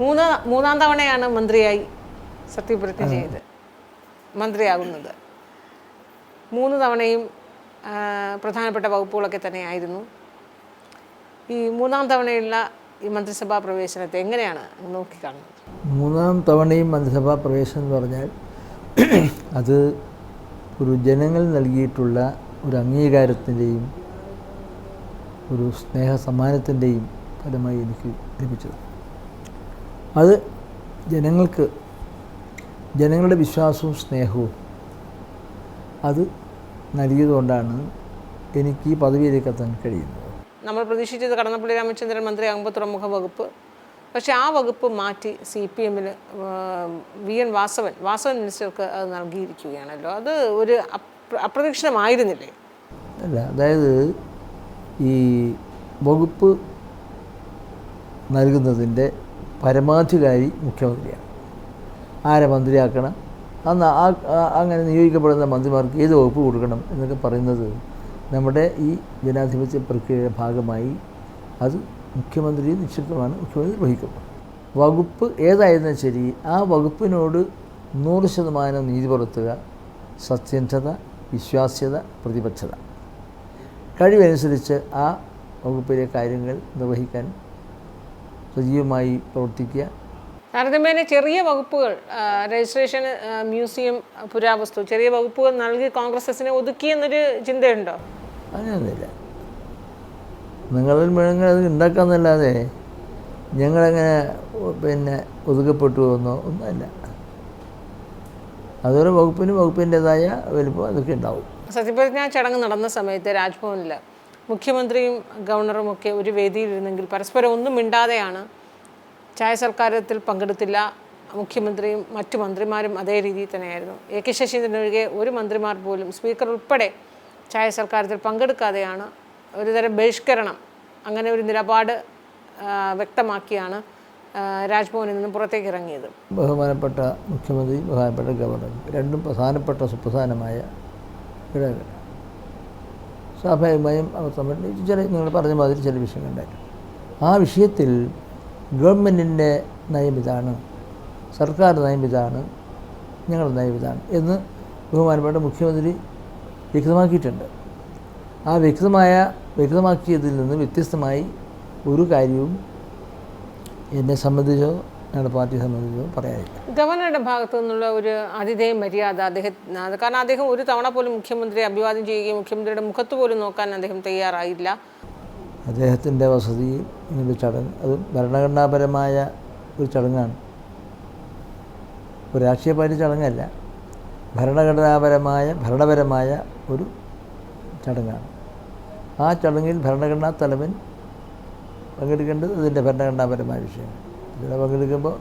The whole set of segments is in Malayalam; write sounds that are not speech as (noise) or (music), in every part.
മൂന്ന് മൂന്നാം തവണയാണ് മന്ത്രിയായി സത്യപ്രതിജ്ഞ ചെയ്ത്. മന്ത്രിയാകുന്നത്. മൂന്ന് തവണയും പ്രധാനപ്പെട്ട വകുപ്പുകളൊക്കെ തന്നെയായിരുന്നു. ഈ മൂന്നാം തവണയുള്ള ഈ മന്ത്രിസഭാ പ്രവേശനത്തെ എങ്ങനെയാണ് നോക്കിക്കാണുന്നത്? മൂന്നാം തവണയും മന്ത്രിസഭാ പ്രവേശനം എന്ന് പറഞ്ഞാൽ (clears throat) അത് ഒരു ജനങ്ങൾ നൽകിയിട്ടുള്ള ഒരു അംഗീകാരത്തിന്റെയും ഒരു സ്നേഹ സമ്മാനത്തിന്റെയും ഫലമായി എനിക്ക് ലഭിച്ചത്. അത് ജനങ്ങൾക്ക് ജനങ്ങളുടെ വിശ്വാസവും സ്നേഹവും അത് നൽകിയതുകൊണ്ടാണ് എനിക്ക് ഈ പദവിയിലേക്ക് എത്താൻ കഴിയുന്നത്. നമ്മൾ പ്രതീക്ഷിച്ചത് കടന്നപ്പള്ളി രാമചന്ദ്രൻ മന്ത്രിയാകുമ്പോൾ തുറമുഖ വകുപ്പ്. പക്ഷേ ആ വകുപ്പ് മാറ്റി സി പി എമ്മിൽ വി എൻ വാസവൻ വാസവൻ മിനിസ്റ്റർക്ക് അത് നൽകിയിരിക്കുകയാണല്ലോ. അത് ഒരു അപ്ര- അപ്രതീക്ഷിതമായിരുന്നില്ലേ അല്ല അതായത് ഈ വകുപ്പ് നൽകുന്നതിന്റെ പരമാധികാരി മുഖ്യമന്ത്രിയാണ്. ആരെ മന്ത്രിയാക്കണം? അന്ന് ആ അങ്ങനെ നിയോഗിക്കപ്പെടുന്ന മന്ത്രിമാർക്ക് ഏത് വകുപ്പ് കൊടുക്കണം എന്നൊക്കെ പറയുന്നത് നമ്മുടെ ഈ ജനാധിപത്യ പ്രക്രിയയുടെ ഭാഗമായി അത് മുഖ്യമന്ത്രി നിക്ഷിപ്തമാണ് മുഖ്യമന്ത്രി വഹിക്കുന്നത്. വകുപ്പ് ഏതായിരുന്നാലും ശരി ആ വകുപ്പിനോട് നൂറ് ശതമാനം നീതി പുലർത്തുക സത്യന്ധത വിശ്വാസ്യത പ്രതിബദ്ധത. കഴിവനുസരിച്ച് ആ വകുപ്പിലെ കാര്യങ്ങൾ നിർവഹിക്കാൻ സജീവമായി പ്രവർത്തിക്കുക. താരതമ്യേന ചെറിയ വകുപ്പുകൾ രജിസ്ട്രേഷൻ മ്യൂസിയം പുരാവസ്തു ചെറിയ വകുപ്പുകൾ നൽകി കോൺഗ്രസിനെ ഒതുക്കിയെന്നൊരു ചിന്തയുണ്ടോ? അങ്ങനെയൊന്നുമില്ല. നിങ്ങളിൽ മുഴുവൻ അത് ഉണ്ടാക്കാമെന്നല്ലാതെ ഞങ്ങളങ്ങനെ പിന്നെ ഒതുക്കപ്പെട്ടു എന്നോ ഒന്നുമല്ല. അതൊരു വകുപ്പിന് വകുപ്പിന്റെതായ വലുപ്പം അതൊക്കെ ഉണ്ടാവും. സത്യപ്രതിജ്ഞാ ചടങ്ങ് നടന്ന സമയത്ത് രാജ്ഭവനിൽ മുഖ്യമന്ത്രിയും ഗവർണറും ഒക്കെ ഒരു വേദിയിലിരുന്നെങ്കിൽ പരസ്പരം ഒന്നും മിണ്ടാതെയാണ് ചായ സൽക്കാരത്തിൽ പങ്കെടുത്തില്ല. മുഖ്യമന്ത്രിയും മറ്റു മന്ത്രിമാരും അതേ രീതിയിൽ തന്നെയായിരുന്നു. എ കെ ശശീന്ദ്രൻ ഒഴികെ ഒരു മന്ത്രിമാർ പോലും സ്പീക്കർ ഉൾപ്പെടെ ചായ സൽക്കാരത്തിൽ പങ്കെടുക്കാതെയാണ് ഒരുതരം ബഹിഷ്കരണം അങ്ങനെ ഒരു നിലപാട് വ്യക്തമാക്കിയാണ് രാജ്ഭവനിൽ നിന്ന് പുറത്തേക്ക് ഇറങ്ങിയത്. ബഹുമാനപ്പെട്ട മുഖ്യമന്ത്രി ബഹുമാനപ്പെട്ട ഗവർണർ രണ്ടും പ്രധാനപ്പെട്ട സുപ്രധാനമായ ഘടകങ്ങൾ. സ്വാഭാവികമായും അവർ സംബന്ധിച്ച് ചില നിങ്ങൾ പറഞ്ഞ മാതിരി ചില വിഷയങ്ങളുണ്ടായിരുന്നു ആ വിഷയത്തിൽ ഗവൺമെന്റിന്റെ നയം ഇതാണ് സർക്കാർ നയം ഇതാണ് ഞങ്ങളുടെ നയം ഇതാണ് എന്ന് ബഹുമാനപ്പെട്ട മുഖ്യമന്ത്രി വ്യക്തമാക്കിയിട്ടുണ്ട്. ആ വ്യക്തമായ വ്യക്തമാക്കിയതിൽ നിന്ന് വ്യത്യസ്തമായി ഒരു കാര്യവും എന്നെ സംബന്ധിച്ചോ ഞങ്ങളുടെ പാർട്ടി സംബന്ധിച്ച് പറയാനില്ല. ഗവർണറുടെ ഭാഗത്തു നിന്നുള്ള ഒരു അതിഥേയ മര്യാദ അദ്ദേഹം കാരണം അദ്ദേഹം ഒരു തവണ പോലും മുഖ്യമന്ത്രിയെ അഭിവാദ്യം ചെയ്യുകയും മുഖ്യമന്ത്രിയുടെ മുഖത്ത് പോലും നോക്കാൻ അദ്ദേഹം തയ്യാറായില്ല. അദ്ദേഹത്തിന്റെ വസതി ഇങ്ങനൊരു ചടങ്ങ് അത് ഭരണഘടനാപരമായ ഒരു ചടങ്ങാണ്. ഒരു രാഷ്ട്രീയ പാർട്ടി ചടങ്ങല്ല ഭരണഘടനാപരമായ ഭരണപരമായ ഒരു ചടങ്ങാണ്. ആ ചടങ്ങിൽ ഭരണഘടനാ തലവൻ പങ്കെടുക്കേണ്ടത് അതിന്റെ ഭരണഘടനാപരമായ വിഷയമാണ്. ഇതിൽ പങ്കെടുക്കുമ്പോൾ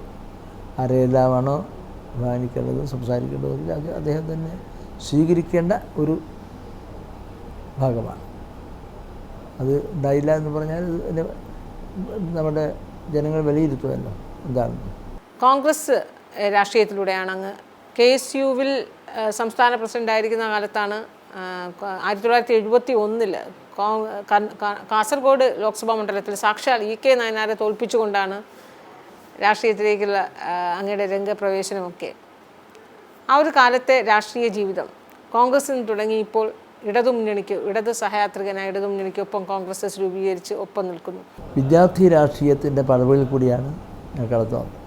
ആരെല്ലാമാണോ ബഹുമാനിക്കേണ്ടതും സംസാരിക്കേണ്ടതും അത് അദ്ദേഹം തന്നെ സ്വീകരിക്കേണ്ട ഒരു ഭാഗമാണ്. അത് ഉണ്ടായില്ല എന്ന് പറഞ്ഞാൽ നമ്മുടെ ജനങ്ങൾ വിലയിരുത്തുമല്ലോ എന്താണെന്ന് കോൺഗ്രസ് രാഷ്ട്രീയത്തിലൂടെയാണ് അങ്ങ് കെ എസ് യുവിൽ സംസ്ഥാന പ്രസിഡന്റ് ആയിരിക്കുന്ന കാലത്താണ് ആയിരത്തി തൊള്ളായിരത്തി എഴുപത്തി ഒന്നിൽ കാസർഗോഡ് ലോക്സഭാ മണ്ഡലത്തിൽ സാക്ഷാൽ ഇ കെ നയനാരെ തോൽപ്പിച്ചുകൊണ്ടാണ് രാഷ്ട്രീയത്തിലേക്കുള്ള അങ്ങയുടെ രംഗപ്രവേശനമൊക്കെ. ആ ഒരു കാലത്തെ രാഷ്ട്രീയ ജീവിതം കോൺഗ്രസിൽ നിന്ന് തുടങ്ങി ഇപ്പോൾ ഇടതു മുന്നണിക്ക് ഇടത് സഹയാത്രികനായ ഇടതുമുന്നണിക്ക് മുന്നണിക്കൊപ്പം കോൺഗ്രസ് രൂപീകരിച്ച് ഒപ്പം നിൽക്കുന്നു. വിദ്യാർത്ഥി രാഷ്ട്രീയത്തിന്റെ പടവുകളിൽ കൂടിയാണ് ഞാൻ കടന്നു വന്നത്.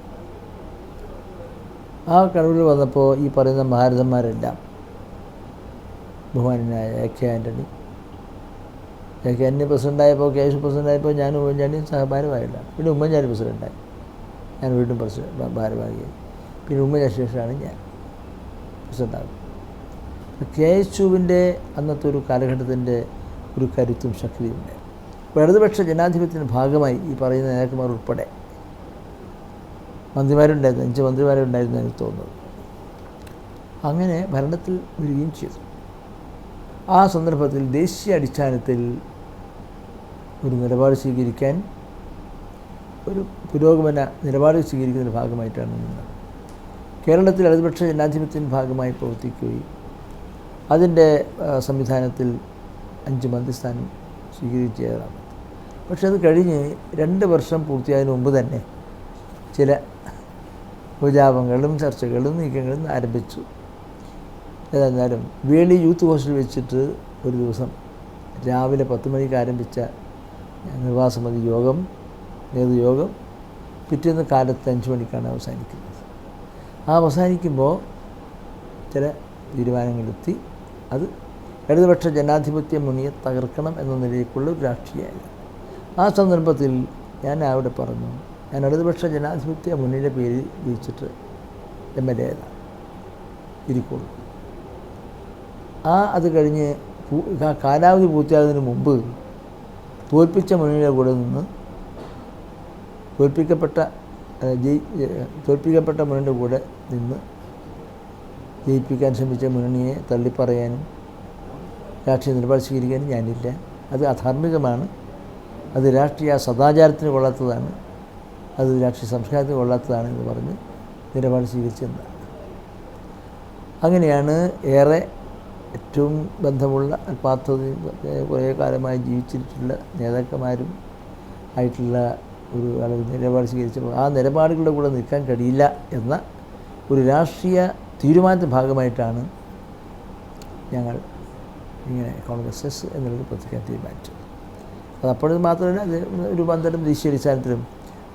ആ കടവിൽ വന്നപ്പോൾ ഈ പറയുന്ന ഭാരതന്മാരെല്ലാം ബഹുമാനായ A K Antony A K Antony പ്രസിഡന്റായപ്പോൾ K S പ്രസിഡന്റായപ്പോൾ ഞാൻ ഉമ്മൻചാണ്ടിയും സഹഭാരവാഹില്ല പിന്നെ ഉമ്മൻചാണ്ടി പ്രസിഡന്റായി. ഞാൻ വീണ്ടും പ്രസ ഭാരവാഹിയായി. പിന്നെ ഉമ്മ ശേഷമാണ് ഞാൻ. പ്രസിഡന്റാകുന്നത് കെ എസ് യുവിന്റെ അന്നത്തെ ഒരു കാലഘട്ടത്തിന്റെ ഒരു കരുത്തും ശക്തിയും ഉണ്ടായിരുന്നു ഇടതുപക്ഷ ജനാധിപത്യത്തിന്റെ ഭാഗമായി ഈ പറയുന്ന നേതാക്കന്മാർ ഉൾപ്പെടെ മന്ത്രിമാരുണ്ടായിരുന്നു അഞ്ച് മന്ത്രിമാരുണ്ടായിരുന്നു എനിക്ക് തോന്നുന്നത് അങ്ങനെ ഭരണത്തിൽ വരികയും ചെയ്തു. ആ സന്ദർഭത്തിൽ ദേശീയ അടിസ്ഥാനത്തിൽ ഒരു നിലപാട് സ്വീകരിക്കാൻ ഒരു പുരോഗമന നിലപാട് സ്വീകരിക്കുന്നതിന്റെ ഭാഗമായിട്ടാണ് നിന്നത് കേരളത്തിൽ ഇടതുപക്ഷ ജനാധിപത്യത്തിന്റെ ഭാഗമായി പ്രവർത്തിക്കുകയും അതിന്റെ സംവിധാനത്തിൽ അഞ്ച് മന്ത്രിസ്ഥാനം സ്വീകരിക്കുകയാണ് പക്ഷെ അത് കഴിഞ്ഞ് രണ്ട് വർഷം പൂർത്തിയായതിനു മുമ്പ് തന്നെ ചില ഉപജാപങ്ങളും ചർച്ചകളും നീക്കങ്ങളും ആരംഭിച്ചു. ഏതായിരുന്നാലും വേളി യൂത്ത് ഹോസ്റ്റൽ വെച്ചിട്ട് ഒരു ദിവസം രാവിലെ പത്ത് മണിക്ക് ആരംഭിച്ച നിർവാഹസമിതി യോഗം നേതൃയോഗം പിറ്റേന്ന് കാലത്ത് അഞ്ച് മണിക്കാണ് അവസാനിക്കുന്നത്. ആ അവസാനിക്കുമ്പോൾ ചില തീരുമാനങ്ങളെത്തി അത് ഇടതുപക്ഷ ജനാധിപത്യ മുനിയെ തകർക്കണം എന്ന നിലയിലേക്കുള്ള ഒരു രാഷ്ട്രീയമായിരുന്നു. ആ സന്ദർഭത്തിൽ ഞാൻ അവിടെ പറഞ്ഞു ഞാൻ ഇടതുപക്ഷ ജനാധിപത്യ മുന്നിന്റെ പേരിൽ വിളിച്ചിട്ട് എം എൽ എ ഇരിക്കുള്ളൂ ആ അത് കഴിഞ്ഞ് കാലാവധി പൂർത്തിയാകുന്നതിന് മുമ്പ് തോൽപ്പിച്ച മുന്നണിയുടെ കൂടെ നിന്ന് തോൽപ്പിക്കപ്പെട്ട ജയി തോൽപ്പിക്കപ്പെട്ട മുന്നണിയുടെ കൂടെ നിന്ന് ജയിപ്പിക്കാൻ ശ്രമിച്ച മുന്നണിയെ തള്ളിപ്പറയാനും രാഷ്ട്രീയ നിലപാട് സ്വീകരിക്കാനും ഞാനില്ല. അത് അധാർമികമാണ്. അത് രാഷ്ട്രീയ സദാചാരത്തിന് കൊള്ളാത്തതാണ്. അത് രാഷ്ട്രീയ സംസ്കാരത്തിന് കൊള്ളാത്തതാണ് എന്ന് പറഞ്ഞ് നിലപാട് സ്വീകരിച്ചെന്നാണ് അങ്ങനെയാണ് ഏറെ ഏറ്റവും ബന്ധമുള്ള അല്പാർത്ഥതയും ഏഹ്, കുറേ കാലമായി ജീവിച്ചിട്ടുള്ള നേതാക്കന്മാരും ആയിട്ടുള്ള ഒരു നിലപാട് സ്വീകരിച്ചപ്പോൾ ആ നിലപാടുകളുടെ കൂടെ നിൽക്കാൻ കഴിയില്ല എന്ന ഒരു രാഷ്ട്രീയ തീരുമാനത്തിന്റെ ഭാഗമായിട്ടാണ് ഞങ്ങൾ ഇങ്ങനെ കോൺഗ്രസ് എസ് എന്നുള്ളത് പ്രവർത്തിക്കാൻ തീരുമാനിച്ചു അത് അപ്പോഴത് മാത്രമല്ല അത് അടിസ്ഥാനത്തിലും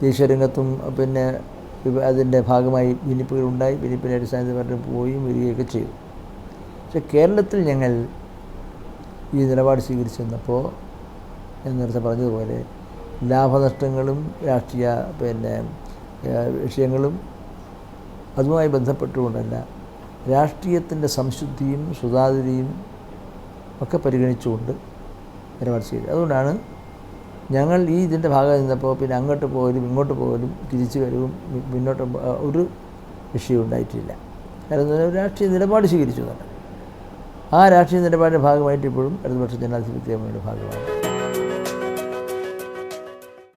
ദേശീയ രംഗത്തും പിന്നെ അതിന്റെ ഭാഗമായി ഭിന്നിപ്പുകൾ ഉണ്ടായി ഭിന്നിപ്പിന്റെ അടിസ്ഥാനത്തിൽ പലരും പോവുകയും വരികയൊക്കെ ചെയ്തു. പക്ഷേ കേരളത്തിൽ ഞങ്ങൾ ഈ നിലപാട് സ്വീകരിച്ചു വന്നപ്പോൾ ഞാൻ നേരത്തെ പറഞ്ഞതുപോലെ ലാഭനഷ്ടങ്ങളും രാഷ്ട്രീയ പിന്നെ വിഷയങ്ങളും അതുമായി ബന്ധപ്പെട്ടുകൊണ്ടല്ല രാഷ്ട്രീയത്തിന്റെ സംശുദ്ധിയും സുതാര്യതയും ഒക്കെ പരിഗണിച്ചുകൊണ്ട് നിലപാട് ചെയ്തു അതുകൊണ്ടാണ് ഞങ്ങൾ ഈ ഇതിന്റെ ഭാഗം നിന്നപ്പോൾ പിന്നെ അങ്ങോട്ട് പോകലും ഇങ്ങോട്ട് പോകലും തിരിച്ചു വരവും മുന്നോട്ട് ഒരു വിഷയം ഉണ്ടായിട്ടില്ല. കാരണം രാഷ്ട്രീയ നിലപാട് സ്വീകരിച്ചു തന്നെ ആ രാഷ്ട്രീയ നിലപാടിന്റെ ഭാഗമായിട്ട് ഇപ്പോഴും ഇടതുപക്ഷ ജനാധിപത്യ ഭാഗമാണ്.